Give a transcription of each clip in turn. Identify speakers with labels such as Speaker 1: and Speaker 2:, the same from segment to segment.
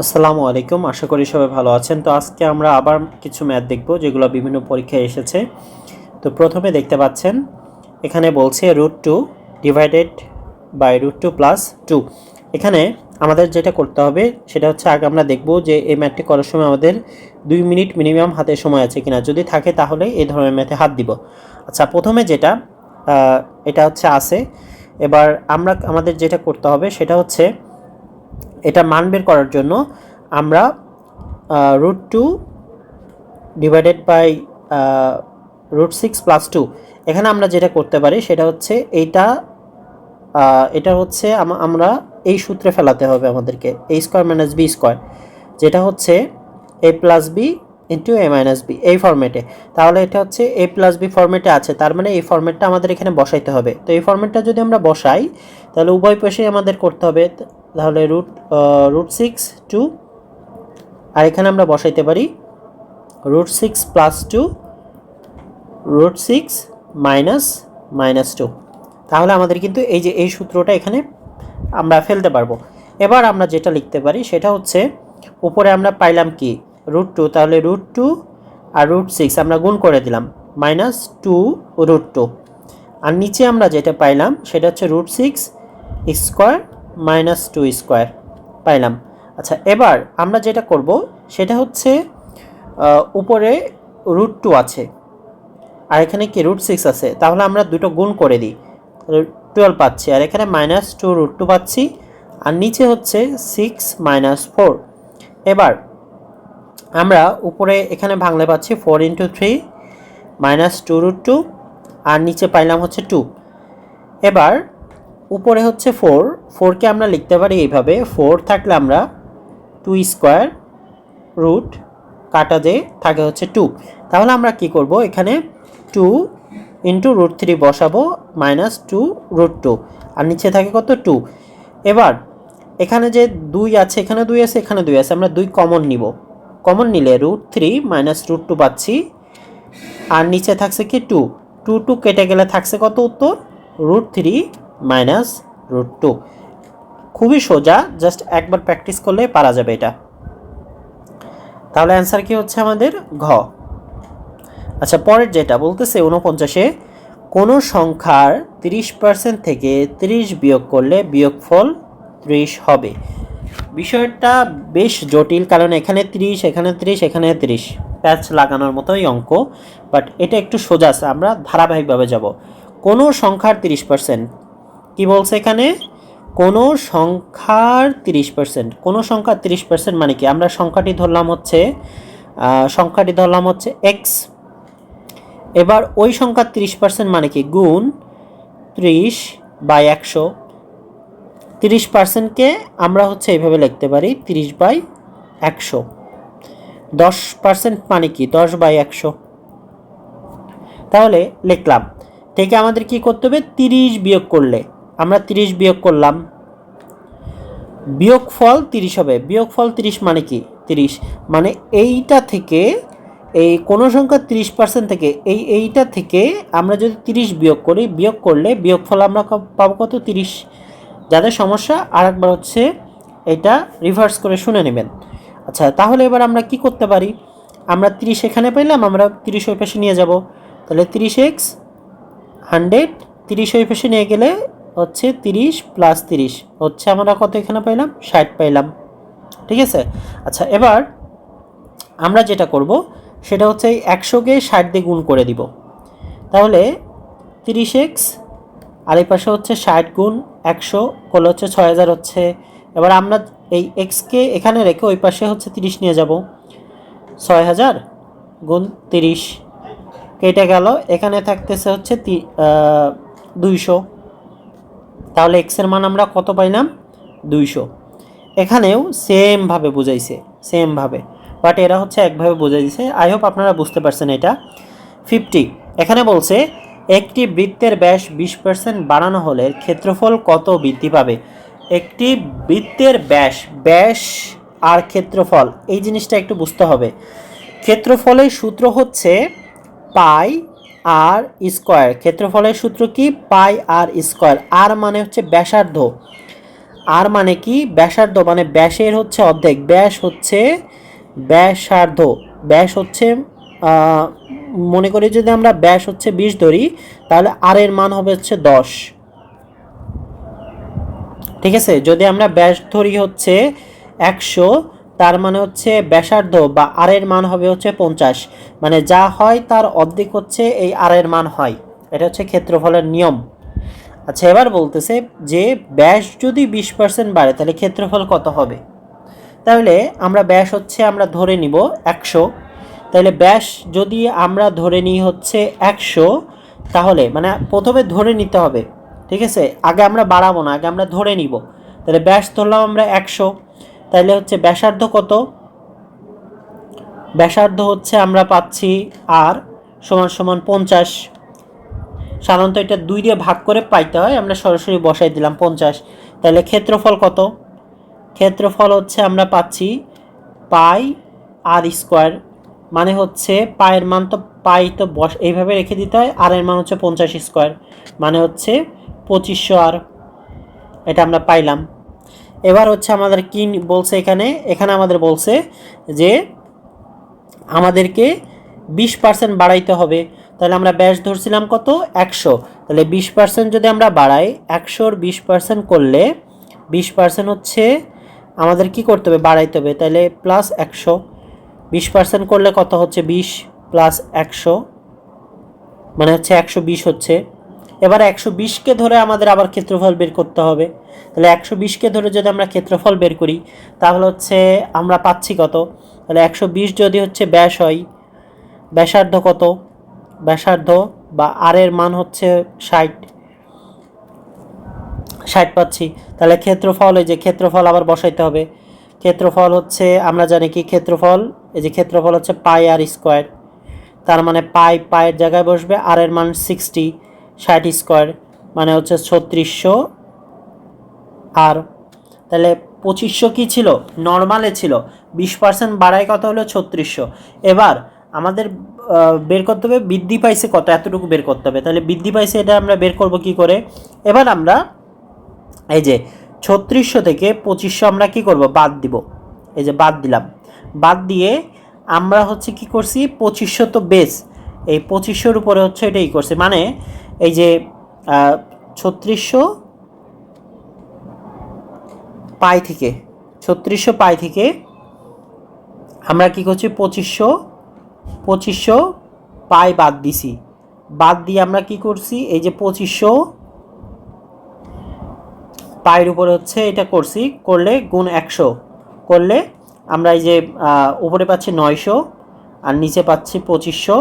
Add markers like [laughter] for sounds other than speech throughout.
Speaker 1: আসসালামু আলাইকুম, আশা করি সবাই ভালো আছেন। তো আজকে আমরা আবার কিছু ম্যাথ দেখব, যেগুলো বিভিন্ন পরীক্ষায় এসেছে। তো প্রথমে দেখতে পাচ্ছেন, এখানে বলছে root two divided by root two plus two এখানে আমাদের যেটা করতে হবে, সেটা হচ্ছে আগে আমরা দেখব যে এই ম্যাথটি করার সময় আমাদের দুই মিনিট মিনিমাম হাতে সময় আছে কিনা। যদি থাকে তাহলে এই ধরনের ম্যাথে হাত দিব। আচ্ছা প্রথমে যেটা এটা হচ্ছে আছে। এবার আমরা, আমাদের যেটা করতে হবে, সেটা হচ্ছে এটা মান বের করার জন্য আমরা root two divided by root six plus two এখানে আমরা যেটা করতে পারি সেটা হচ্ছে এইটা এটা হচ্ছে আমরা এই সূত্রে ফেলাতে হবে আমাদেরকে A square minus B square যেটা হচ্ছে A plus B into A minus B এই ফর্মেটে তাহলে এটা হচ্ছে এ প্লাস বি ফর্মেটে আছে, তার মানে এই ফর্মেটটা আমাদের এখানে বসাইতে হবে। তো এই ফর্মেটটা যদি আমরা বসাই, তাহলে উভয় পাশেই আমাদের করতে হবে তাহলে রুট রুট সিক্স টু আর এখানে আমরা বসাইতে পারি root six plus two root six minus minus two তাহলে আমাদের কিন্তু এই যে এই সূত্রটা এখানে আমরা ফেলতে পারব। এবার আমরা যেটা লিখতে পারি সেটা হচ্ছে উপরে আমরা পাইলাম কি? রুট টু তাহলে রুট টু আর রুট সিক্স আমরা গুণ করে দিলাম। মাইনাস টু রুট টু আর নিচে আমরা যেটা পাইলাম সেটা হচ্ছে root six square minus two square পাইলাম। আচ্ছা এবার আমরা যেটা করব, সেটা হচ্ছে উপরে রুট টু আছে। আর এখানে কি রুট সিক্স আছে? তাহলে আমরা দুটো গুণ করে দিই। টুয়েলভ পাচ্ছি, আর এখানে মাইনাস টু রুট টু পাচ্ছি, আর নিচে হচ্ছে সিক্স মাইনাস ফোর এবার আমরা উপরে এখানে ভাঙলে পাচ্ছি four into three minus two root two আর নিচে পাইলাম হচ্ছে টু এবার উপরে হচ্ছে ফোর ফোরকে আমরা লিখতে পারি এইভাবে ফোর থাকলে আমরা টু স্কোয়ার রুট কাটা যে থাকে হচ্ছে টু তাহলে আমরা কি করব? এখানে টু ইন্টু রুট থ্রি বসাবো মাইনাস টু রুট টু আর নিচে থাকে কত টু এবার, এখানে যে দুই আছে, এখানে দুই আছে, এখানে দুই আছে, আমরা দুই কমন নিব। কমন নিলে root three minus root two পাচ্ছি, আর নিচে থাকছে কি টু টু টু কেটে গেলে থাকছে কত উত্তর? Root three minus root two খুবই সোজা জাস্ট একবার প্র্যাকটিস করলে পারা যাবে এটা। তাহলে অ্যান্সার কি হচ্ছে আমাদের? ঘ। আচ্ছা পরের যেটা বলতেছে উনপঞ্চাশে কোনো সংখ্যার তিরিশ পার্সেন্ট থেকে তিরিশ বিয়োগ করলে বিয়োগফল ত্রিশ হবে। বিষয়টা বেশ জটিল, কারণ এখানে ত্রিশ এখানে ত্রিশ এখানে ত্রিশ। প্যাচ লাগানোর মতোই অঙ্ক বাট এটা একটু সোজা আছে, আমরা ধারাবাহিকভাবে যাব। কোনো সংখ্যার তিরিশ পার্সেন্ট কী বলছে এখানে? কোনো সংখ্যার তিরিশ পার্সেন্ট কোনো সংখ্যার তিরিশ পার্সেন্ট মানে কি? আমরা সংখ্যাটি ধরলাম হচ্ছে সংখ্যাটি ধরলাম হচ্ছে এক্স এবার ওই সংখ্যার তিরিশ পার্সেন্ট মানে কি? গুণ ত্রিশ বাই একশো। তিরিশ পার্সেন্টকে আমরা হচ্ছে এইভাবে লিখতে পারি, তিরিশ বাই একশো। দশ পার্সেন্ট মানে কি? দশ বাই একশো। তাহলে লিখলাম, থেকে আমাদের কি করতে হবে? তিরিশ বিয়োগ করলে। আমরা তিরিশ বিয়োগ করলাম। বিয়োগ ফল তিরিশ হবে। বিয়োগ ফল তিরিশ মানে কি? তিরিশ। মানে এইটা থেকে এই কোনো সংখ্যা তিরিশ পার্সেন্ট থেকে এই এইটা থেকে আমরা যদি তিরিশ বিয়োগ করি, বিয়োগ করলে বিয়োগ ফল আমরা পাবো কত? তিরিশ। যাদের সমস্যা আর একবার হচ্ছে এটা রিভার্স করে শুনে নেবেন। আচ্ছা তাহলে এবার আমরা কি করতে পারি? আমরা তিরিশ এখানে পেলাম আমরা তিরিশ ওই পাশে নিয়ে যাব। তাহলে তিরিশ এক্স হান্ড্রেড তিরিশ ওই পাশে নিয়ে গেলে হচ্ছে তিরিশ প্লাস তিরিশ। হচ্ছে আমরা কত এখানে পাইলাম? ষাট পাইলাম। ঠিক আছে? আচ্ছা এবার আমরা যেটা করব, সেটা হচ্ছে এই একশোকে ষাট দিয়ে গুণ করে দিব। তাহলে তিরিশ এক্স, আর এই পাশে হচ্ছে ষাট গুণ একশো, করলে হচ্ছে ছয় হাজার হচ্ছে। এবার আমরা এই এক্সকে এখানে রেখে ওই পাশে হচ্ছে তিরিশ নিয়ে যাব। ছয় হাজার গুণ তিরিশ, কেটে গেল। এখানে থাকতেছে হচ্ছে দুইশো। তাহলে এক্সের মান আমরা কত পাইলাম? দুইশো। এখানেও সেমভাবে বুঝাইছে সেমভাবে বাট এরা হচ্ছে একভাবে বোঝাই দিছে। আই হোপ আপনারা বুঝতে পারছেন এটা। ফিফটি এখানে বলছে, একটি বৃত্তের ব্যাস বিশ পার্সেন্ট বাড়ানো হলে ক্ষেত্রফল কত বৃদ্ধি পাবে? একটি বৃত্তের ব্যাস ব্যাস আর ক্ষেত্রফল, এই জিনিসটা একটু বুঝতে হবে। ক্ষেত্রফলের সূত্র হচ্ছে পাই আর স্কোয়ার। ক্ষেত্রফলের সূত্র কি? পাই আর স্কোয়ার। আর মানে হচ্ছে ব্যাসার্ধ। আর মানে কি? ব্যাসার্ধ মানে ব্যাসের হচ্ছে অর্ধেক। ব্যাস হচ্ছে ব্যাসার্ধ। ব্যাস হচ্ছে মনে করি যদি আমরা ব্যাস হচ্ছে বিশ ধরি, তাহলে আর এর মান হবে হচ্ছে দশ। ঠিক আছে? যদি আমরা ব্যাস ধরি হচ্ছে একশো তার মানে হচ্ছে ব্যাসার্ধ বা আর এর মান হবে হচ্ছে পঞ্চাশ। মানে যা হয় তার অর্ধেক হচ্ছে এই আর এর মান হয়। এটা হচ্ছে ক্ষেত্রফলের নিয়ম। আচ্ছা এবার বলতেছে যে ব্যাস যদি বিশ পার্সেন্ট বাড়ে, তাহলে ক্ষেত্রফল কত হবে? তাহলে আমরা ব্যাস হচ্ছে আমরা ধরে নিব একশো। তাহলে ব্যাস যদি আমরা ধরে নিই হচ্ছে একশো, তাহলে মানে প্রথমে ধরে নিতে হবে। ঠিক আছে? আগে আমরা বাড়াবো না, আগে আমরা ধরে নিব। তাহলে ব্যাস ধরলাম আমরা একশো। তাহলে হচ্ছে ব্যাসার্ধ কত? ব্যাসার্ধ হচ্ছে আমরা পাচ্ছি আর সমান সমান পঞ্চাশ। সাধারণত এটা দুই দিয়ে ভাগ করে পাইতে হয়, আমরা সরাসরি বসাই দিলাম পঞ্চাশ। তাহলে ক্ষেত্রফল কত? ক্ষেত্রফল হচ্ছে আমরা পাচ্ছি পাই আর স্কোয়ার মানে হচ্ছে পায়ের মান তো পাই তো বস এইভাবে রেখে দিতে হয় আর এর মান হচ্ছে পঞ্চাশ স্কোয়ার মানে হচ্ছে পঁচিশশো আর এটা আমরা পাইলাম। এবার হচ্ছে আমাদের কি বলছে এখানে? এখানে আমাদের বলছে যে আমাদেরকে বিশ পার্সেন্ট বাড়াইতে হবে। তাহলে আমরা ব্যাস ধরছিলাম কত? একশো। তাহলে বিশ পার্সেন্ট যদি আমরা বাড়াই, একশোর বিশ পার্সেন্ট করলে বিশ পার্সেন্ট হচ্ছে আমাদের কি করতে হবে? বাড়াইতে হবে। তাহলে প্লাস একশো। বিশ পার্সেন্ট করলে কত হচ্ছে? বিশ প্লাস একশো। মানে হচ্ছে একশো বিশ হচ্ছে। এবার একশো বিশকে ধরে আমাদের আবার ক্ষেত্রফল বের করতে হবে। তাহলে একশো বিশকে ধরে যদি আমরা ক্ষেত্রফল বের করি, তাহলে হচ্ছে আমরা পাচ্ছি কত? তাহলে একশো বিশ যদি হচ্ছে ব্যাস হয়, ব্যাসার্ধ কত? ব্যাসার্ধ বা আর এর মান হচ্ছে ষাট। ষাট পাচ্ছি। তাহলে ক্ষেত্রফল, এই যে ক্ষেত্রফল আবার বসাইতে হবে। ক্ষেত্রফল হচ্ছে, আমরা জানি কি ক্ষেত্রফল? এই যে ক্ষেত্রফল হচ্ছে পাই আর স্কোয়ার। তার মানে পাই পায়ের জায়গায় বসবে আর এর মান সিক্সটি ষাট স্কোয়ার মানে হচ্ছে ছত্রিশশো। আর তাহলে পঁচিশশো কী ছিল? নর্মালে ছিল। বিশ পার্সেন্ট বাড়ায় কত হলো? ছত্রিশশো। এবার আমাদের বের করতে হবে বৃদ্ধি পাইছে কত? এতটুকু বের করতে হবে। তাহলে বৃদ্ধি পাইছে এটা আমরা বের করব কি করে? এবার আমরা এই যে ছত্রিশশো থেকে পঁচিশশো আমরা কি করব? বাদ দিব। এই যে বাদ দিলাম। বাদ দিয়ে আমরা হচ্ছে কি করছি? পঁচিশশো তো বেস এই পঁচিশশোর উপরে হচ্ছে এটাই করছে। মানে এই যে ছত্রিশশো পাই থেকে, ছত্রিশশো পাই থেকে আমরা কি করছি? পঁচিশশো পঁচিশশো পাই বাদ দিছি। বাদ দিয়ে আমরা কি করছি? এই যে পঁচিশশো পায়ের উপরে হচ্ছে এটা করছি, করলে গুণ একশো। করলে আমরা এই যে উপরে পাচ্ছি নয়শো আর নিচে পাচ্ছি পঁচিশশো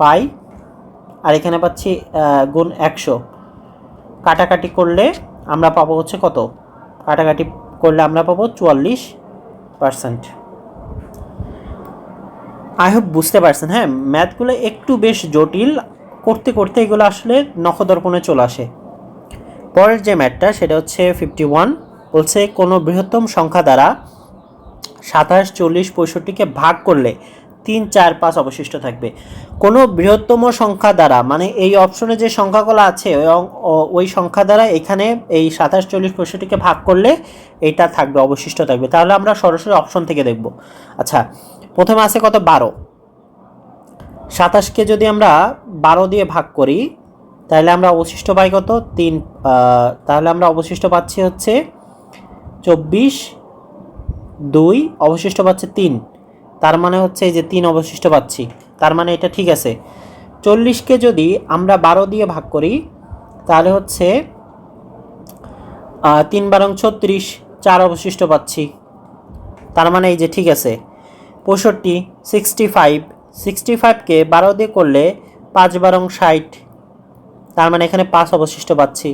Speaker 1: পাই আর এখানে পাচ্ছি গুণ একশো। কাটাকাটি করলে আমরা পাবো হচ্ছে কত? কাটাকাটি করলে আমরা পাবো চুয়াল্লিশ পার্সেন্ট আই হোপ বুঝতে পারছেন হ্যাঁ? ম্যাথগুলো একটু বেশ জটিল। করতে করতে এগুলো আসলে নখদর্পণে চলে আসে। পরের যে ম্যাথটা, সেটা হচ্ছে ফিফটি ওয়ান বলছে কোনো বৃহত্তম সংখ্যা দ্বারা সাতাশ, চল্লিশ, পঁয়ষট্টিকে ভাগ করলে তিন, চার, পাঁচ অবশিষ্ট থাকবে। কোনো বৃহত্তম সংখ্যা দ্বারা মানে এই অপশনে যে সংখ্যাগুলো আছে ওই সংখ্যা দ্বারা এখানে এই সাতাশ, চল্লিশ, পঁয়ষট্টিকে ভাগ করলে এটা থাকবে, অবশিষ্ট থাকবে। তাহলে আমরা সরাসরি অপশন থেকে দেখব। আচ্ছা প্রথমে আছে কত? বারো। সাতাশকে যদি আমরা বারো দিয়ে ভাগ করি, তাহলে আমরা অবশিষ্ট পাই কত? তিন তাহলে আমরা অবশিষ্ট পাচ্ছি হচ্ছে চব্বিশ, দুই, অবশিষ্ট পাচ্ছে তিন। তার মানে হচ্ছে এই যে তিন অবশিষ্ট পাচ্ছি। তার মানে এটা ঠিক আছে। চল্লিশকে যদি আমরা বারো দিয়ে ভাগ করি, তাহলে হচ্ছে তিন বারং ছত্রিশ, চার অবশিষ্ট পাচ্ছি। তার মানে এই যে ঠিক আছে। পঁয়ষট্টি সিক্সটি ফাইভ সিক্সটি ফাইভকে বারো দিয়ে করলে পাঁচ বারং ষাট। তার মানে এখানে পাঁচ অবশিষ্ট পাচ্ছি।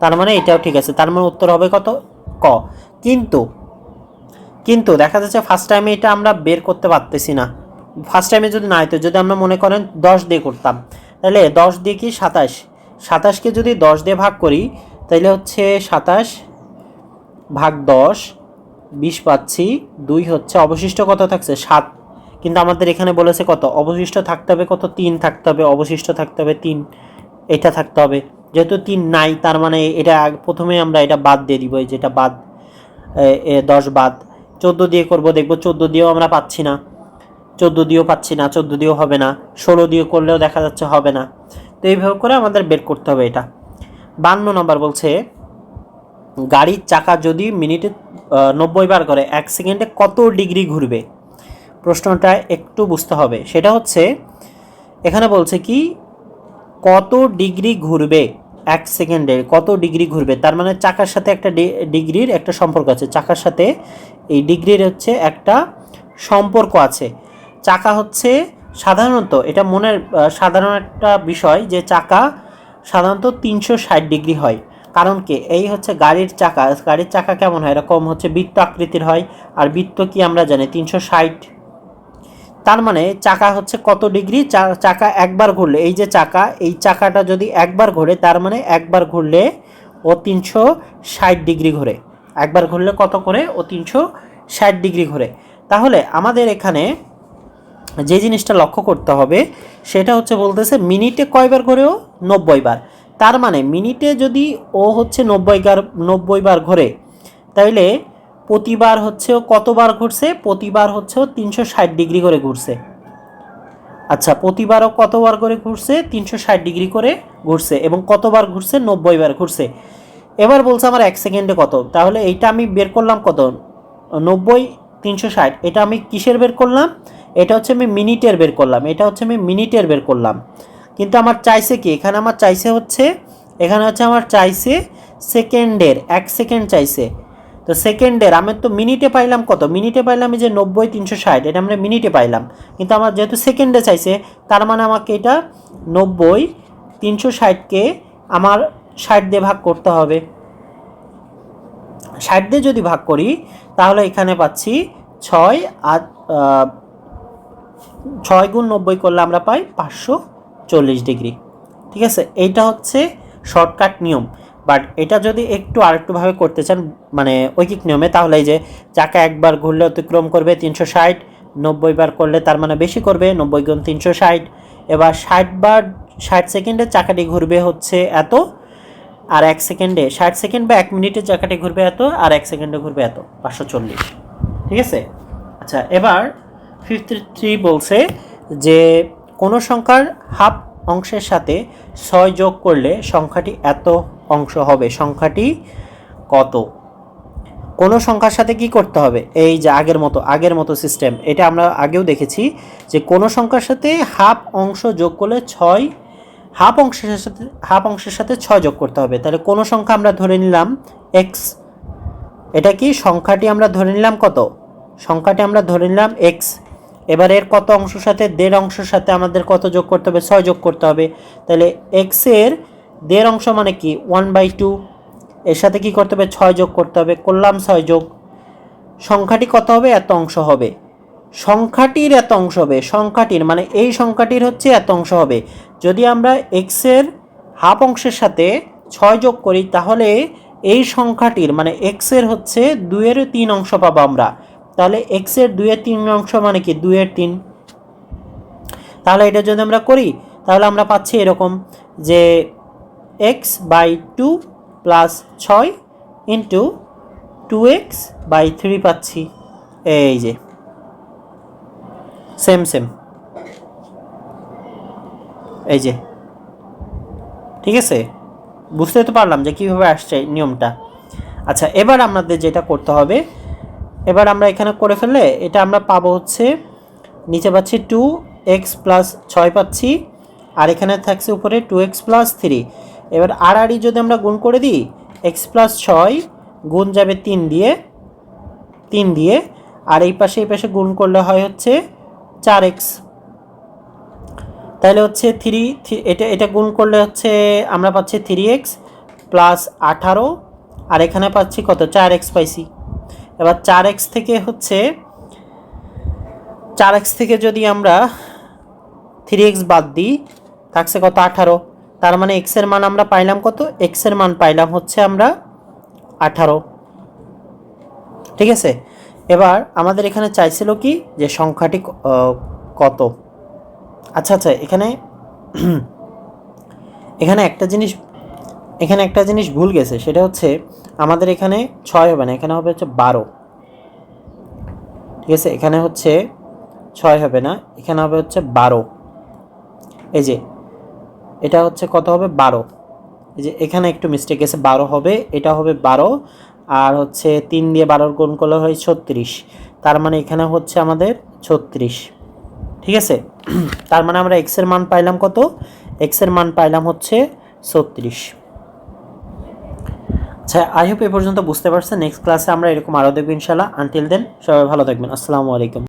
Speaker 1: তার মানে এটাও ঠিক আছে। তার মানে উত্তর হবে কত? ক। কিন্তু কিন্তু দেখা যাচ্ছে ফার্স্ট টাইমে এটা আমরা বের করতে পারতেছি না। ফার্স্ট টাইমে যদি না হতো যদি আমরা মনে করেন দশ দিয়ে করতাম, তাহলে দশ দিয়ে কি সাতাশ? সাতাশকে যদি দশ দিয়ে ভাগ করি, তাহলে হচ্ছে সাতাশ ভাগ দশ, বিশ পাচ্ছি, দুই হচ্ছে অবশিষ্ট কত থাকছে? সাত। কিন্তু আমাদের এখানে বলেছে কত? অবশিষ্ট থাকতে হবে কত? তিন থাকতে হবে, অবশিষ্ট থাকতে হবে তিন, এটা থাকতে হবে। যেহেতু তিন নাই, তার মানে এটা প্রথমে আমরা এটা বাদ দিয়ে দিব, এই যেটা বাদ দশ বাদ। চোদ্দ দিয়ে করব, দেখব চোদ্দ দিয়েও আমরা পাচ্ছি না। চোদ্দ দিয়েও পাচ্ছি না, চোদ্দ দিয়েও হবে না, ষোলো দিয়ে করলেও দেখা যাচ্ছে হবে না। তো এইভাবে করে আমাদের বের করতে হবে এটা। বান্ন নম্বর বলছে, গাড়ির চাকা যদি মিনিটে নব্বই বার করে, এক সেকেন্ডে কত ডিগ্রি ঘুরবে? প্রশ্নটা একটু বুঝতে হবে। সেটা হচ্ছে, এখানে বলছে কি, কত ডিগ্রি ঘুরবে এক সেকেন্ডে, কত ডিগ্রি ঘুরবে? তার মানে চাকার সাথে একটা ডিগ্রির একটা সম্পর্ক আছে। চাকার সাথে এই ডিগ্রির হচ্ছে একটা সম্পর্ক আছে। চাকা হচ্ছে সাধারণত, এটা মনের সাধারণ একটা বিষয় যে চাকা সাধারণত তিনশো ষাট ডিগ্রি হয়। কারণ কি? এই হচ্ছে গাড়ির চাকা। গাড়ির চাকা কেমন হয়? এরকম হচ্ছে বৃত্ত আকৃতির হয়। আর বৃত্ত কি আমরা জানি? তিনশো ষাট। তার মানে চাকা হচ্ছে কত ডিগ্রি? চাকা একবার ঘুরলে, এই যে চাকা, এই চাকাটা যদি একবার ঘোরে, তার মানে একবার ঘুরলে ও তিনশো ষাট ডিগ্রি ঘোরে। একবার ঘুরলে কত করে? ও তিনশো ষাট ডিগ্রি ঘোরে। তাহলে আমাদের এখানে যে জিনিসটা লক্ষ্য করতে হবে, সেটা হচ্ছে বলতেছে মিনিটে কয়বার ঘোরেও নব্বই বার। তার মানে মিনিটে যদি ও হচ্ছে নব্বই বার নব্বই বার ঘোরে, তাইলে প্রতিবার হচ্ছে ও কতবার ঘুরছে? প্রতিবার হচ্ছে তিনশো ষাট ডিগ্রি করে ঘুরছে। আচ্ছা প্রতিবারও কতবার করে ঘুরছে? তিনশো ষাট ডিগ্রি করে ঘুরছে এবং কতবার ঘুরছে? নব্বই বার ঘুরছে। এবার বলছে আমার এক সেকেন্ডে কত? তাহলে এইটা আমি বের করলাম কত? নব্বই, তিনশো ষাট। এটা আমি কিসের বের করলাম? এটা হচ্ছে আমি মিনিটের বের করলাম। এটা হচ্ছে আমি মিনিটের বের করলাম। কিন্তু আমার চাইছে কি? এখানে আমার চাইছে হচ্ছে, এখানে হচ্ছে আমার চাইছে সেকেন্ডের, এক সেকেন্ড চাইছে। তো সেকেন্ডের, আমি তো মিনিটে পাইলাম কত? মিনিটে পাইলাম যে নব্বই, তিনশো ষাট। এটা আমরা মিনিটে পাইলাম। কিন্তু আমার যেহেতু সেকেন্ডে চাইছে, তার মানে আমাকে এটা নব্বই, তিনশো ষাটকে আমার ষাট দিয়ে ভাগ করতে হবে। ষাট দিয়ে যদি ভাগ করি, তাহলে এখানে পাচ্ছি ছয় আর ছয় গুণ নব্বই করলে আমরা পাই পাঁচশো চল্লিশ ডিগ্রি। ঠিক আছে? এইটা হচ্ছে শর্টকাট নিয়ম। বাট এটা যদি একটু আরেকটুভাবে করতে চান মানে ঐকিক নিয়মে, তাহলে এই যে চাকা একবার ঘুরলে অতিক্রম করবে তিনশো ষাট, নব্বই বার করলে তার মানে বেশি করবে, নব্বই গুণ তিনশো ষাট। এবার ষাট বার ষাট সেকেন্ডে চাকাটি ঘুরবে হচ্ছে এত আর এক সেকেন্ডে, ষাট সেকেন্ড বা এক মিনিটে জায়গাটি ঘুরবে এত, আর এক সেকেন্ডে ঘুরবে এত, পাঁচশো চল্লিশ। ঠিক আছে? আচ্ছা এবার ফিফটি থ্রি বলছে যে, কোনো সংখ্যার হাফ অংশের সাথে ছয় যোগ করলে সংখ্যাটি এত অংশ হবে, সংখ্যাটি কত? কোনো সংখ্যার সাথে কি করতে হবে? এই যে আগের মতো আগের মতো সিস্টেম এটা আমরা আগেও দেখেছি যে কোনো সংখ্যার সাথে হাফ অংশ যোগ করলে ছয় হাফ অংশের সাথে, হাফ অংশের সাথে ছয় যোগ করতে হবে। তাহলে কোনো সংখ্যা আমরা ধরে নিলাম এক্স এটা কি? সংখ্যাটি আমরা ধরে নিলাম কত? সংখ্যাটি আমরা ধরে নিলাম এক্স এবার এর কত অংশের সাথে? দেড় অংশের সাথে আমাদের কত যোগ করতে হবে? ছয় যোগ করতে হবে। তাহলে এক্সের দেড় অংশ মানে কি? ওয়ান বাই টু এর সাথে কি করতে হবে? ছয় যোগ করতে হবে। করলাম ছয় যোগ। সংখ্যাটি কত হবে? এত অংশ হবে। সংখ্যাটির এত অংশ হবে, সংখ্যাটির মানে এই সংখ্যাটির হচ্ছে এত অংশ হবে। যদি আমরা এক্সের হাফ অংশের সাথে ছয় যোগ করি, তাহলে এই সংখ্যাটির মানে এক্সের হচ্ছে দুইয়ের তিন অংশ পাবো আমরা। তাহলে এক্সের দুইয়ের তিন অংশ মানে কি? দুয়ের তিন। তাহলে এটা যদি আমরা করি, তাহলে আমরা পাচ্ছি এরকম যে এক্স বাই টু প্লাস ছয় into two X by three পাচ্ছি। এই যে। সেম সেম এই যে। ঠিক আছে? বুঝতে তো পারলাম যে কীভাবে আসছে নিয়মটা। আচ্ছা এবার আমাদের যেটা করতে হবে, এবার আমরা এখানে করে ফেললে এটা আমরা পাবো হচ্ছে, নিচে পাচ্ছি টু এক্স প্লাস ছয় পাচ্ছি, আর এখানে থাকছে উপরে টু এক্স প্লাস থ্রি এবার আড়াআড়ি যদি আমরা গুণ করে দিই এক্স প্লাস ছয় গুণ যাবে তিন দিয়ে তিন দিয়ে, আর এই পাশে এই পাশে গুণ করলে হয় হচ্ছে চার এক্স। তাহলে হচ্ছে থ্রি এটা এটা গুণ করলে হচ্ছে আমরা পাচ্ছি থ্রি এক্স প্লাস আঠারো, আর এখানে পাচ্ছি কত? চার এক্স পাইছি। এবার চার এক্স থেকে হচ্ছে, চার এক্স থেকে যদি আমরা থ্রি এক্স বাদ দিই, থাকছে কত? আঠারো। তার মানে এক্সের মান আমরা পাইলাম কত? এক্সের মান পাইলাম হচ্ছে আমরা আঠারো। ঠিক আছে? এবার আমাদের এখানে চাইছিল কি যে সংখ্যাটি কত? আচ্ছা আচ্ছা এখানে [clears throat] এখানে একটা জিনিস, এখানে একটা জিনিস ভুল গেছে, সেটা হচ্ছে আমাদের এখানে ছয় হবে না, এখানে হবে হচ্ছে বারো। ঠিক আছে, এখানে হচ্ছে ছয় হবে না, এখানে হবে হচ্ছে বারো। এই যে, এটা হচ্ছে কত হবে? বারো। এই যে, এখানে একটু মিস্টেক গেছে, বারো হবে, এটা হবে বারো আর হচ্ছে তিন দিয়ে বারোর গুণ করলে হয় ছত্রিশ। তার মানে এখানে হচ্ছে আমাদের ছত্রিশ। ঠিক আছে? [clears throat] তার মানে আমরা এক্সের মান পাইলাম কত? এক্সের মান পাইলাম হচ্ছে ছত্রিশ। আচ্ছা আই হোপ এ পর্যন্ত বুঝতে পারছেন। নেক্সট ক্লাসে আমরা এরকম আরও দেখব ইনশাল্লাহ আনটিল দেন, সবাই ভালো থাকবেন। আসসালামু আলাইকুম।